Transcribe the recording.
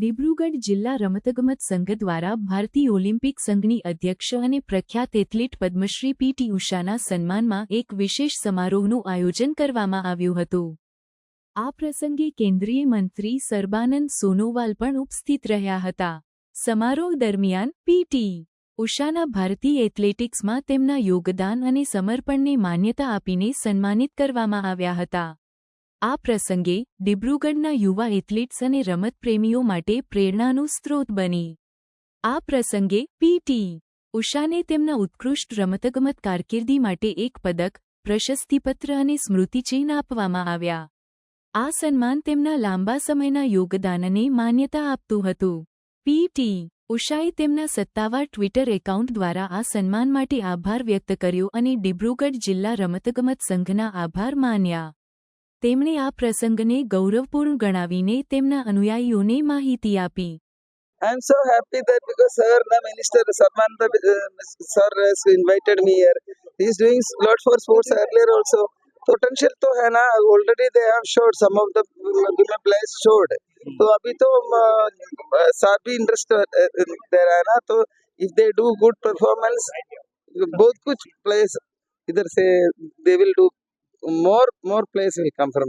દિબ્રુગઢ જિલ્લા રમતગમત સંઘ દ્વારા ભારતીય ઓલિમ્પિક સંઘની અધ્યક્ષ અને પ્રખ્યાત એથ્લીટ પદ્મશ્રી પીટી ઉષાના સન્માનમાં એક વિશેષ સમારોહનું આયોજન કરવામાં આવ્યું હતું. આ પ્રસંગે કેન્દ્રીય મંત્રી સર્બાનંદ સોનોવાલ પણ ઉપસ્થિત રહ્યા હતા. સમારોહ દરમિયાન પીટી ઉષાના ભારતીય એથ્લેટિક્સમાં તેમના યોગદાન અને સમર્પણને માન્યતા આપીને સન્માનિત કરવામાં આવ્યા હતા. આ પ્રસંગે ડિબ્રુગઢના યુવા એથ્લેટ્સ અને રમતપ્રેમીઓ માટે પ્રેરણાનું સ્ત્રોત બની. આ પ્રસંગે પીટી ઉષાને તેમના ઉત્કૃષ્ટ રમતગમત કારકિર્દી માટે એક પદક, પ્રશસ્તિપત્ર અને સ્મૃતિચિહ્ન આપવામાં આવ્યા. આ સન્માન તેમના લાંબા સમયના યોગદાનને માન્યતા આપતું હતું. પીટી ઉષાએ તેમના સત્તાવાર ટ્વિટર એકાઉન્ટ દ્વારા આ સન્માન માટે આભાર વ્યક્ત કર્યો અને ડિબ્રુગઢ જિલ્લા રમતગમત સંઘના આભાર માન્યા. તેમણે આ પ્રસંગને ગૌરવપૂર્ણ ગણાવીને તેમના અનુયાયીઓને માહિતી આપી I am so happy that because Sir, the Minister Sarmananda uh, Sir has invited me here. He is doing lot for sports earlier also. Potential तो है ना already they have showed some of the women players showed. तो अभी तो सार भी interest दे रहा है ना तो if they do good performance बहुत कुछ players इधर से they will do more more players will come from.